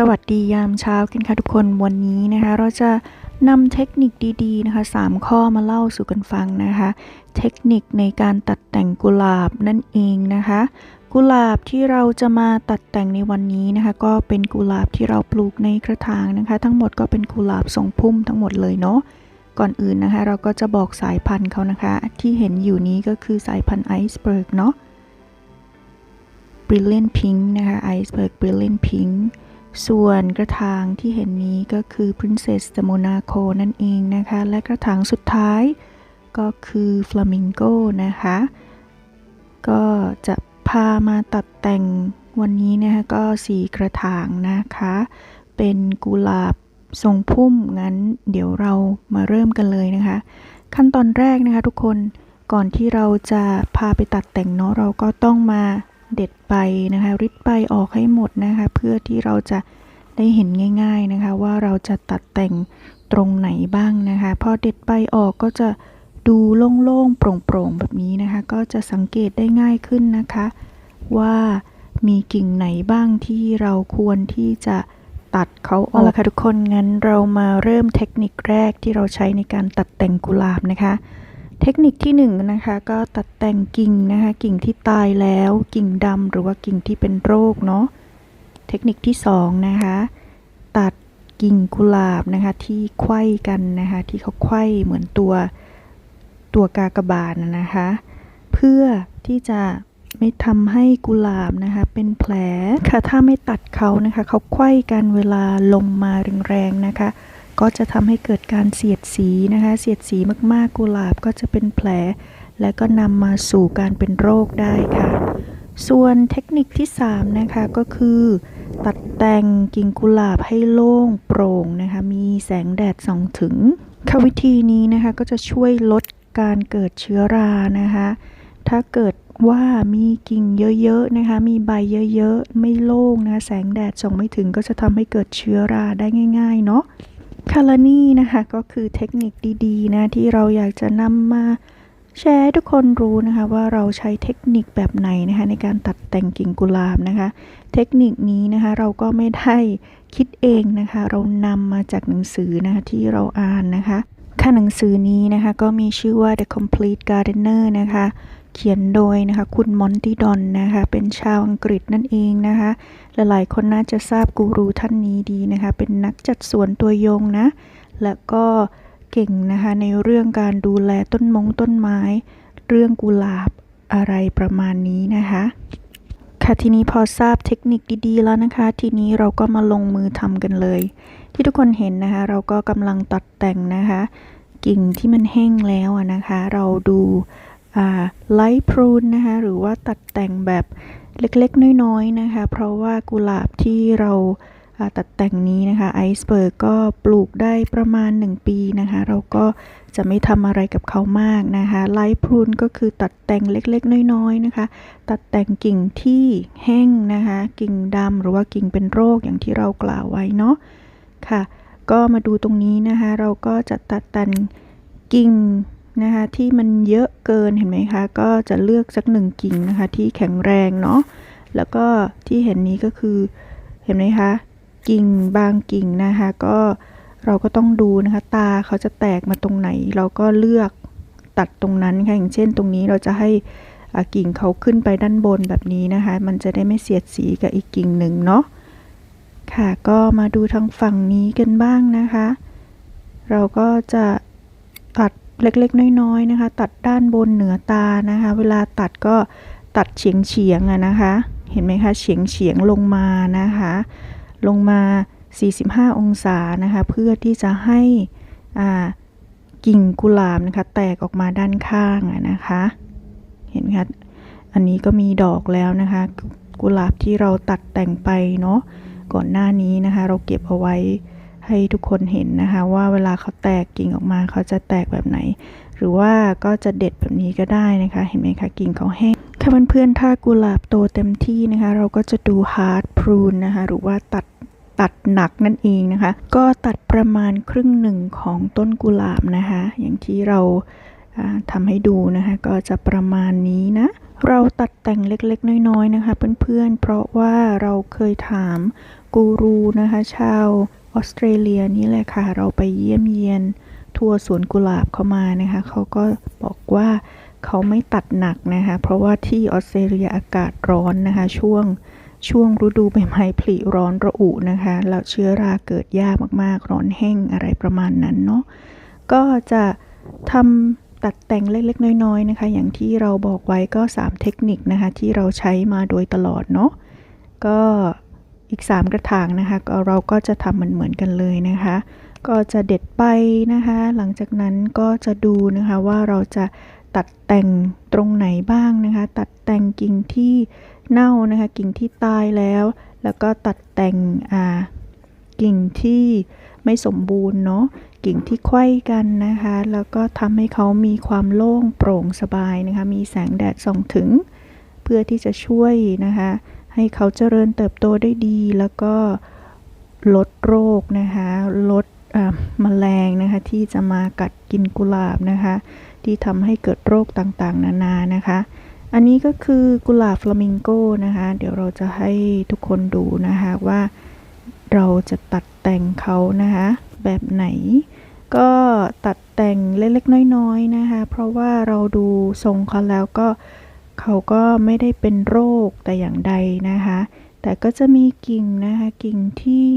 สวัสดียามเช้ากันค่ะทุกคนวันนี้นะคะ เราจะนำเทคนิคดีๆนะคะ3ข้อมาเล่าสู่กันฟังนะคะ เทคนิคในการตัดแต่งกุหลาบนั่นเองนะคะ กุหลาบที่เราจะมาตัดแต่งในวันนี้นะคะ ก็เป็นกุหลาบที่เราปลูกในกระถางนะคะ ทั้งหมดก็เป็นกุหลาบทรงพุ่มทั้งหมดเลยเนาะก่อนอื่นนะคะ เราก็จะบอกสายพันธุ์เขานะคะ ที่เห็นอยู่นี้ก็คือสายพันธุ์ไอซ์เบิร์กเนาะ Brilliant Pink นะคะ Iceberg Brilliant Pink ส่วนกระถางที่เห็นนี้ก็คือ Princess de Monaco นั่นเองนะคะ และกระถางสุดท้ายก็คือ Flamingo นะคะ ก็จะพามาตัดแต่งวันนี้นะคะก็สีกระถางนะคะ เป็นกุหลาบทรงพุ่มงั้นเดี๋ยวเรามาเริ่มกันเลยนะคะ ขั้นตอนแรกนะคะทุกคนก่อนที่เราจะพาไปตัดแต่งเนาะเราก็ต้องมา เด็ดใบนะคะริดใบออกให้หมดนะคะ เพื่อที่เราจะได้เห็นง่าย ๆนะคะ ว่าเราจะตัดแต่งตรงไหนบ้างนะคะพอเด็ดใบออกก็จะดูโล่งๆโปร่งๆแบบนี้นะคะ ก็จะสังเกตได้ง่ายขึ้นนะคะ ว่ามีกิ่งไหนบ้างที่เราควรที่จะตัดเขาออกละค่ะทุกคนงั้นเรามาเริ่มเทคนิคแรกที่เราใช้ในการตัดแต่งกุหลาบนะคะ เทคนิคที่1นงนะคะก็ตัดแต่งกิ่งนะคะกิ่งที่ตายแล้วกิ่งดำหรือว่ากิ่งที่เป็นโรคเนาะเทคนิคที่2นะคะตัดกิ่งกุหลาบนะคะที่ไขว้กันนะคะที่เขาไขว้เหมือนตัวตัวกากบาทนะคะเพื่อที่จะไม่ทำให้กุหลาบนะคะเป็นแผลค่ะถ้าไม่ตัดเขานะคะเขาไขว้กันเวลาลมมาแรงๆนะคะ ก็จะทำให้เกิดการเสียดสีนะคะ เสียดสีมากๆ กุหลาบก็จะเป็นแผล และก็นำมาสู่การเป็นโรคได้ค่ะ ส่วนเทคนิคที่3นะคะก็คือ ตัดแต่งกิ่งกุหลาบให้โล่งโปร่งนะคะ มีแสงแดดส่องถึงค่ะวิธีนี้นะคะก็จะช่วยลดการเกิดเชื้อรานะคะ ถ้าเกิดว่ามีกิ่งเยอะๆนะคะ มีใบเยอะๆ ไม่โล่งนะ แสงแดดส่องไม่ถึงก็จะทำให้เกิดเชื้อราได้ง่าย ๆ เนาะ คารานี่นะคะก็คือเทคนิคดีๆนะที่เราอยากจะนำมาแชร์ให้ทุกคนรู้นะคะว่าเราใช้เทคนิคแบบไหนนะคะในการตัดแต่งกิ่งกุหลาบนะคะ เทคนิคนี้นะคะเราก็ไม่ได้คิดเองนะคะ เรานำมาจากหนังสือนะคะที่เราอ่านนะคะค่ะหนังสือนี้นะคะก็มีชื่อว่า The Complete Gardener นะคะ ขียนโดยนะคะคุณมอนตีดอนนะคะเป็นชาวอังกฤษนั่นเองนะคะหลายๆคนน่าจะทราบกูรูท่านนี้ดีนะคะเป็นนักจัดสวนตัวยงนะแล้วก็เก่งนะคะในเรื่องการดูแลต้นมงต้นไม้ เรื่องกุหลาบอะไรประมาณนี้นะคะค่ะทีนี้พอทราบเทคนิคดีๆแล้วนะคะ ทีนี้เราก็มาลงมือทำกันเลย ที่ทุกคนเห็นนะคะ เราก็กำลังตัดแต่งนะคะ กิ่งที่มันแห้งแล้วนะคะ เราดู ไลท์พรูนนะคะหรือว่าตัดแต่งแบบเล็กๆ น้อยๆนะคะ เพราะว่ากุหลาบที่เราตัดแต่งนี้นะคะไอซ์เบิร์กก็ปลูกได้ประมาณ 1 ปีนะคะ เราก็จะไม่ทำอะไรกับเขามากนะคะไลท์พรูนก็คือตัดแต่งเล็กๆ น้อยๆนะคะ ตัดแต่งกิ่งที่แห้งนะคะ กิ่งดำหรือว่ากิ่งเป็นโรคอย่างที่เรากล่าวไว้เนาะค่ะ ก็มาดูตรงนี้นะคะ เราก็จะตัดแต่งกิ่ง นะคะที่มันเยอะเกินเห็นไหมคะก็จะเลือกสักหนึ่งกิ่งนะคะที่แข็งแรงเนาะแล้วก็ที่เห็นนี้ก็คือเห็นไหมคะกิ่งบางกิ่งนะคะก็เราก็ต้องดูนะคะตาเขาจะแตกมาตรงไหน เราก็เลือกตัดตรงนั้นค่ะอย่างเช่น ตรงนี้เราจะให้กิ่งเขาขึ้นไปด้านบนแบบนี้นะคะมันจะได้ไม่เสียดสีกับอีกกิ่งหนึ่งเนาะค่ะก็มาดูทางฝั่งนี้กันบ้างนะคะ เราก็จะตัด เล็กๆ น้อยๆนะคะ ตัดด้านบนเหนือตานะคะ เวลาตัดก็ตัดเฉียงเฉียงอะนะคะ เห็นไหมคะเฉียงเฉียงลงมานะคะ ลงมา 45 องศานะคะ เพื่อที่จะให้กิ่งกุหลาบนะคะ แตกออกมาด้านข้างนะคะ เห็นไหมคะอันนี้ก็มีดอกแล้วนะคะ กุหลาบที่เราตัดแต่งไปเนาะก่อนหน้านี้นะคะ เราเก็บเอาไว้ ให้ทุกคนเห็นนะคะ ว่าเวลาเขาแตกกิ่งออกมาเขาจะแตกแบบไหน หรือว่าก็จะเด็ดแบบนี้ก็ได้นะคะ เห็นไหมคะกิ่งเขาแห้งค่ะเพื่อนๆถ้ากุหลาบโตเต็มที่นะคะ เราก็จะดู hard prune นะคะ หรือว่าตัดตัดหนักนั่นเองนะคะ ก็ตัดประมาณครึ่งหนึ่งของต้นกุหลาบนะคะ อย่างที่เราทำให้ดูนะคะ ก็จะประมาณนี้นะ เราตัดแต่งเล็กๆ น้อยๆนะคะ เพื่อนๆ เพราะว่าเราเคยถามกูรูนะคะ ชาว ออสเตรเลียนี่แหละค่ะ เราไปเยี่ยมเยียนทัวร์สวนกุหลาบเขามานะคะเขาก็บอกว่าเขาไม่ตัดหนักนะคะ เพราะว่าที่ออสเตรเลียอากาศร้อนนะคะ ช่วงช่วงฤดูใบไม้ผลิร้อนระอุนะคะ แล้วเชื้อราเกิดยากมากๆ ร้อนแห้งอะไรประมาณนั้นเนาะก็จะทำตัดแต่งเล็กๆ น้อยๆนะคะ อย่างที่เราบอกไว้ก็ 3 เทคนิคนะคะ ที่เราใช้มาโดยตลอดเนาะก็ อีก 3 กระถางนะคะก็เราก็จะทำมันเหมือนกันเลยนะคะ ก็จะเด็ดไปนะคะ หลังจากนั้นก็จะดูนะคะว่าเราจะตัดแต่งตรงไหนบ้างนะคะ ตัดแต่งกิ่งที่เน่านะคะ กิ่งที่ตายแล้ว แล้วก็ตัดแต่งอ่ากิ่งที่ไม่สมบูรณ์เนาะกิ่งที่ไขว้กันนะคะ แล้วก็ทำให้เขามีความโล่งโปร่งสบายนะคะ มีแสงแดดส่องถึง เพื่อที่จะช่วยนะคะ ให้เขาเจริญเติบโตได้ดีแล้วก็ลดโรคนะคะลดอ่าแมลงนะคะที่จะมากัดกินกุหลาบนะคะที่ทำให้เกิดโรคต่างๆ นานานะคะ อันนี้ก็คือกุหลาบฟลามิงโกนะคะ เดี๋ยวเราจะให้ทุกคนดูนะคะว่าเราจะตัดแต่งเขานะคะแบบไหน ก็ตัดแต่งเล็กๆน้อยๆนะคะ เพราะว่าเราดูทรงเขาแล้วก็ เขาก็ไม่ได้เป็นโรคแต่อย่างใดนะคะ แต่ก็จะมีกิ่งนะคะกิ่งที่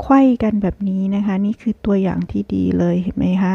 ไขว้กันแบบนี้นะคะ นี่คือตัวอย่างที่ดีเลยเห็นไหมคะ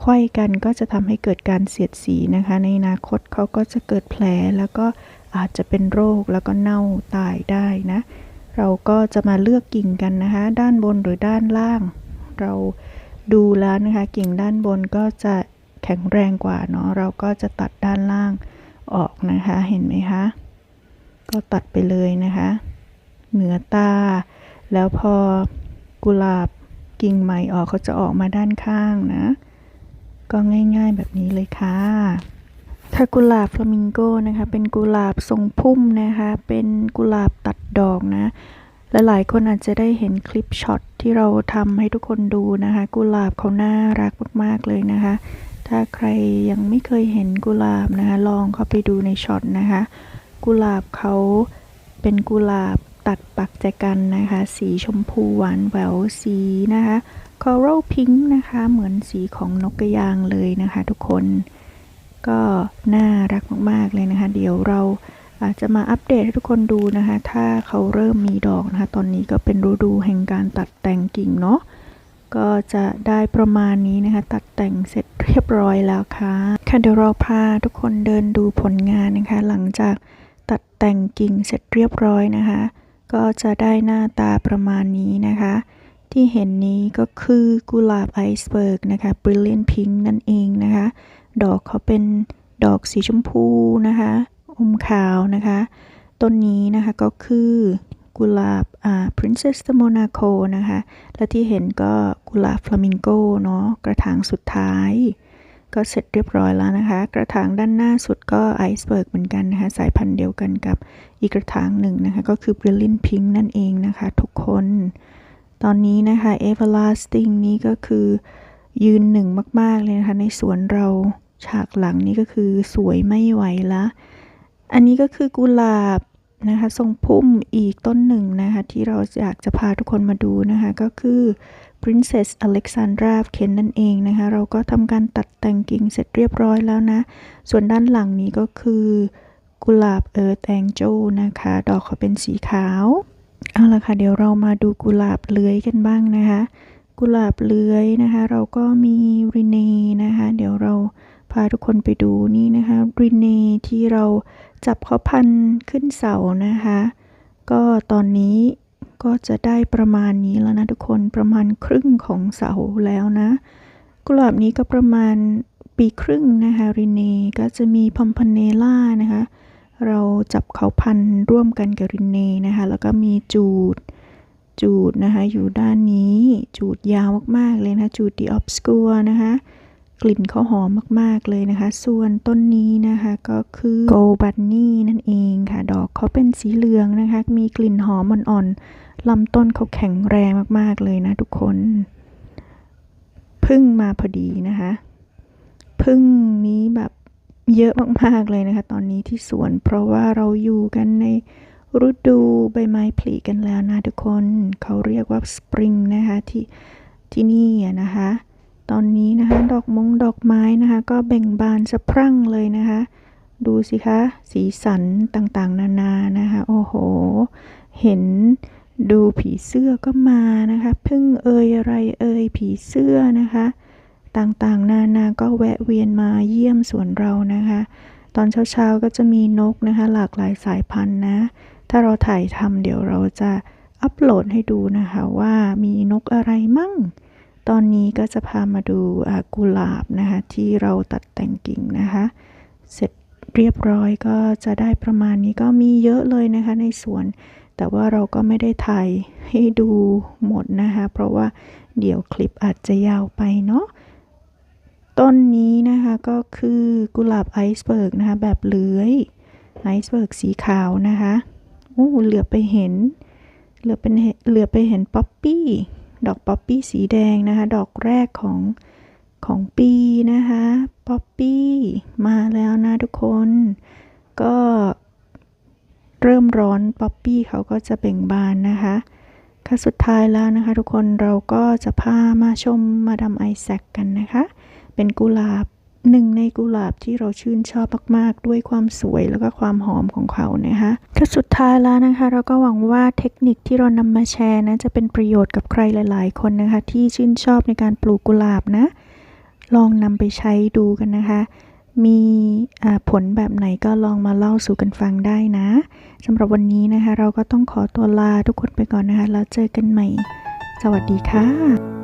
ไขว้กันก็จะทำให้เกิดการเสียดสีนะคะ ในอนาคตเขาก็จะเกิดแผลแล้วก็อาจจะเป็นโรคแล้วก็เน่าตายได้นะ เราก็จะมาเลือกกิ่งกันนะคะ ด้านบนหรือด้านล่าง เราดูแล้วนะคะ กิ่งด้านบนก็จะแข็งแรงกว่าเนาะเราก็จะตัดด้านล่าง ออกนะคะเห็นไหมคะก็ตัดไปเลยนะคะ เหนือตา แล้วพอกุหลาบกิ่งใหม่ออกเขาจะออกมาด้านข้างนะ ก็ง่ายๆแบบนี้เลยค่ะถ้ากุหลาบฟลามิงโกนะคะ เป็นกุหลาบทรงพุ่มนะคะ เป็นกุหลาบตัดดอกนะและหลายคนอาจจะได้เห็นคลิปช็อตที่เราทำให้ทุกคนดูนะคะ กุหลาบเขาน่ารักมากๆเลยนะคะ ถ้าใครยังไม่เคยเห็นกุหลาบนะคะ ลองเข้าไปดูในช็อตนะคะ กุหลาบเขาเป็นกุหลาบตัดปักแจกันนะคะ สีชมพูหวานแหววสีนะคะ coral pink นะคะ เหมือนสีของนกกระยางเลยนะคะ ทุกคน ก็น่ารักมากๆเลยนะคะ เดี๋ยวเราอาจจะมาอัปเดตให้ทุกคนดูนะคะ ถ้าเขาเริ่มมีดอกนะคะ ตอนนี้ก็เป็นฤดูแห่งการตัดแต่งกิ่งเนาะ ก็จะได้ประมาณนี้นะคะ ตัดแต่งเสร็จเรียบร้อยแล้วค่ะค่ะเดี๋ยวเราพาทุกคนเดินดูผลงานนะคะ หลังจากตัดแต่งกิ่งเสร็จเรียบร้อยนะคะ ก็จะได้หน้าตาประมาณนี้นะคะ ที่เห็นนี้ก็คือกุหลาบไอซ์เบิร์กนะคะ Brilliant Pink นั่นเองนะคะ ดอกเขาเป็นดอกสีชมพูนะคะ อมขาวนะคะ ต้นนี้นะคะก็คือ กุหลาบอ่า Princess de Monaco นะคะ และที่เห็นก็กุหลาบฟลามิงโกเนาะกระถางสุดท้าย ก็เสร็จเรียบร้อยแล้วนะคะ กระถางด้านหน้าสุดก็ไอซ์เบิร์กเหมือนกันนะคะ สายพันธุ์เดียวกันกับอีกกระถางหนึ่งนะคะ ก็คือ Brilliant Pink นั่นเองนะคะ ทุกคน ตอนนี้นะคะ Everlasting นี่ก็คือยืนหนึ่งมาก ๆ เลยนะคะ ในสวนเราฉากหลังนี่ก็คือสวยไม่ไหวละ อันนี้ก็คือกุหลาบ นะคะทรงพุ่มอีกต้นหนึ่งนะคะที่เราอยากจะพาทุกคนมาดูนะคะก็คือ Princess Alexandra ken นั่นเองนะคะเราก็ทำการตัดแต่งกิ่งเสร็จเรียบร้อยแล้วนะ ส่วนด้านหลังนี้ก็คือกุหลาบ Earth Angel นะคะ ดอกเขาเป็นสีขาวเอาละค่ะเดี๋ยวเรามาดูกุหลาบเลื้อยกันบ้างนะคะ กุหลาบเลื้อยนะคะ เราก็มีริเนนะคะ เดี๋ยวเราพาทุกคนไปดูนี่นะคะริเนที่เรา จับเขาพันขึ้นเสานะคะ ก็ตอนนี้ก็จะได้ประมาณนี้แล้วนะทุกคนประมาณครึ่งของเสาแล้วนะ กุหลาบนี้ก็ประมาณปีครึ่งนะคะรินเนก็จะมีพอมพเนล่านะคะ เราจับเขาพันร่วมกันกับรินเนนะคะ แล้วก็มีจูดจูดนะคะอยู่ด้านนี้จูดยาวมากๆเลยนะจูดดีออฟสกัวนะคะ กลิ่นเขาหอมมากๆเลยนะคะ ส่วนต้นนี้นะคะก็คือโกบันนี่นั่นเองค่ะ ดอกเขาเป็นสีเหลืองนะคะ มีกลิ่นหอมอ่อนๆลำต้นเขาแข็งแรงมากๆเลยนะทุกคนพึ่งมาพอดีนะคะ พึ่งนี้แบบเยอะมากๆเลยนะคะ ตอนนี้ที่สวน เพราะว่าเราอยู่กันในฤดูใบไม้ผลิกันแล้วนะทุกคน เขาเรียกว่าสปริงนะคะที่ที่นี่นะคะ ตอนนี้นะคะ ดอกมงดอกไม้นะคะ ก็เบ่งบานสะพรั่งเลยนะคะ ดูสิคะ สีสันต่างๆ นานานะคะ โอ้โห เห็นดูผีเสื้อก็มานะคะ พึ่งเอ่ยอะไรเอ่ยผีเสื้อนะคะ ต่างๆ นานาก็แวะเวียนมาเยี่ยมสวนเรานะคะ ตอนเช้าๆ ก็จะมีนกนะคะ หลากหลายสายพันธุ์นะ ถ้าเราถ่ายทำเดี๋ยวเราจะอัปโหลดให้ดูนะคะว่ามีนกอะไรมั่ง ตอนนี้ก็จะพามาดูกุหลาบนะคะที่เราตัดแต่งกิ่งนะคะ เสร็จเรียบร้อยก็จะได้ประมาณนี้ก็มีเยอะเลยนะคะในสวน แต่ว่าเราก็ไม่ได้ถ่ายให้ดูหมดนะคะ เพราะว่าเดี๋ยวคลิปอาจจะยาวไปเนาะต้นนี้นะคะก็คือกุหลาบไอซ์เบิร์กนะคะแบบเลื้อยไอซ์เบิร์กสีขาวนะคะโอ้เหลือไปเห็น เหลือเป็นเหลือไปเห็นป๊อปปี้ ดอกป๊อปปี้สีแดงนะคะ ดอกแรกของของปีนะคะป๊อปปี้มาแล้วนะทุกคน ก็เริ่มร้อนป๊อปปี้เขาก็จะเบ่งบานนะคะค่ะสุดท้ายแล้วนะคะ ทุกคนเราก็จะพามาชมมาดามไอแซกกันนะคะ เป็นกุหลาบ หนึ่งในกุหลาบที่เราชื่นชอบมากๆ ด้วยความสวยแล้วก็ความหอมของเขานะคะก็สุดท้ายแล้วนะคะ เราก็หวังว่าเทคนิคที่เรานำมาแชร์นะจะเป็นประโยชน์กับใครหลาย ๆ คนนะคะ ที่ชื่นชอบในการปลูกกุหลาบนะ ลองนำไปใช้ดูกันนะคะ มีผลแบบไหนก็ลองมาเล่าสู่กันฟังได้นะสำหรับวันนี้นะคะ เราก็ต้องขอตัวลาทุกคนไปก่อนนะคะ แล้วเจอกันใหม่ สวัสดีค่ะ